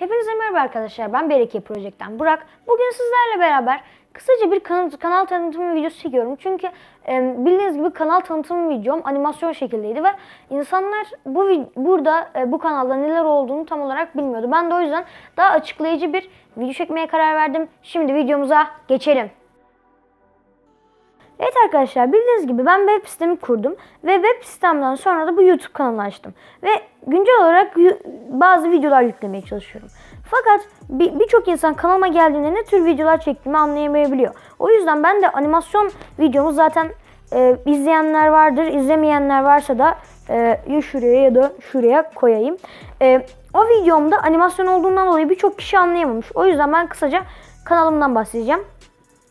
Hepinize merhaba arkadaşlar. Ben Bereke Project'ten Burak. Bugün sizlerle beraber kısaca bir kanal, kanal tanıtımı videosu çekiyorum. Çünkü e, bildiğiniz gibi kanal tanıtımı videom animasyon şekildeydi ve insanlar bu burada e, bu kanalda neler olduğunu tam olarak bilmiyordu. Ben de o yüzden daha açıklayıcı bir video çekmeye karar verdim. Şimdi videomuza geçelim. Evet arkadaşlar bildiğiniz gibi ben web sitemi kurdum ve web sitemden sonra da bu YouTube kanalı açtım. Ve güncel olarak bazı videolar yüklemeye çalışıyorum. Fakat bir- birçok insan kanalıma geldiğinde ne tür videolar çektiğimi anlayamayabiliyor. O yüzden ben de animasyon videomu zaten e, izleyenler vardır, izlemeyenler varsa da e, ya şuraya ya da şuraya koyayım. E, o videomda animasyon olduğundan dolayı birçok kişi anlayamamış. O yüzden ben kısaca kanalımdan bahsedeceğim.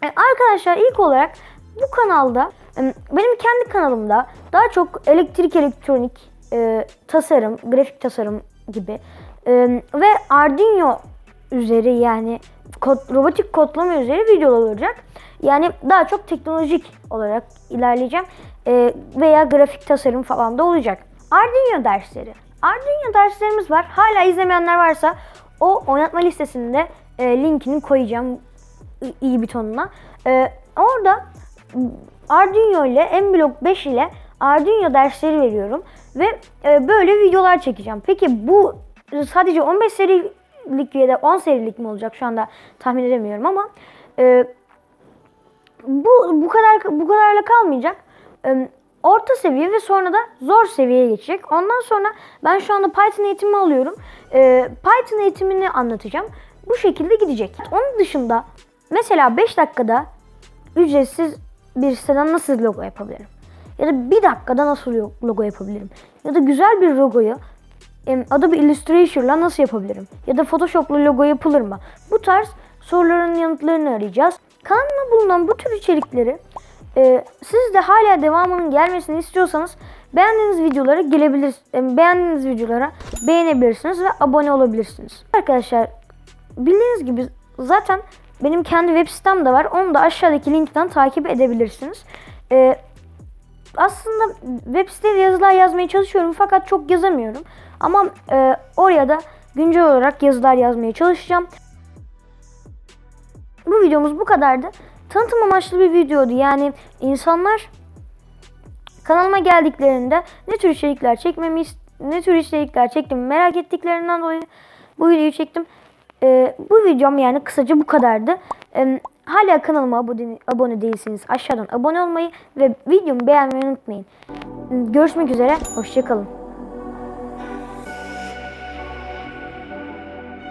E, Arkadaşlar ilk olarak bu kanalda e, benim kendi kanalımda daha çok elektrik elektronik e, tasarım, grafik tasarım gibi e, ve Arduino üzeri yani kod, robotik kodlama üzeri videolar olacak. Yani daha çok teknolojik olarak ilerleyeceğim E, veya grafik tasarım falan da olacak. Arduino dersleri. Arduino derslerimiz var. Hala izlemeyenler varsa o oynatma listesinde e, linkini koyacağım i- iyi butonuna. Ee, orada Arduino ile MBlock 5 ile Arduino dersleri veriyorum ve e, böyle videolar çekeceğim. Peki bu sadece 15 serilik ya da 10 serilik mi olacak şu anda tahmin edemiyorum ama e, bu bu kadar bu kadarla kalmayacak. E, orta seviye ve sonra da zor seviyeye geçecek. Ondan sonra ben şu anda Python eğitimi alıyorum. Python eğitimini anlatacağım. Bu şekilde gidecek. Onun dışında mesela 5 dakikada ücretsiz bir siteden nasıl logo yapabilirim? Ya da bir dakikada nasıl lo- logo yapabilirim? Ya da güzel bir logoyu Adobe Illustrator'la nasıl yapabilirim? Ya da Photoshop'la logo yapılır mı? Bu tarz soruların yanıtlarını arayacağız. Kanalımda bulunan bu tür içerikleri e, siz de hala devamının gelmesini istiyorsanız beğendiğiniz videolara gelebilir, em, beğendiğiniz videolara beğenebilirsiniz ve abone olabilirsiniz. Arkadaşlar bildiğiniz gibi zaten benim kendi web sitem de var. Onu da aşağıdaki linkten takip edebilirsiniz. Ee, aslında web sitede yazılar yazmaya çalışıyorum fakat çok yazamıyorum. Ama e, oraya da güncel olarak yazılar yazmaya çalışacağım. Bu videomuz bu kadardı. Tanıtım amaçlı bir videoydu. Yani insanlar kanalıma geldiklerinde ne tür içerikler çekmemi, ne tür içerikler çektiğimi merak ettiklerinden dolayı bu videoyu çektim. Ee, bu videom yani kısaca bu kadardı. Ee, hala kanalıma abone, abone değilseniz aşağıdan abone olmayı ve videomu beğenmeyi unutmayın. Görüşmek üzere, hoşçakalın.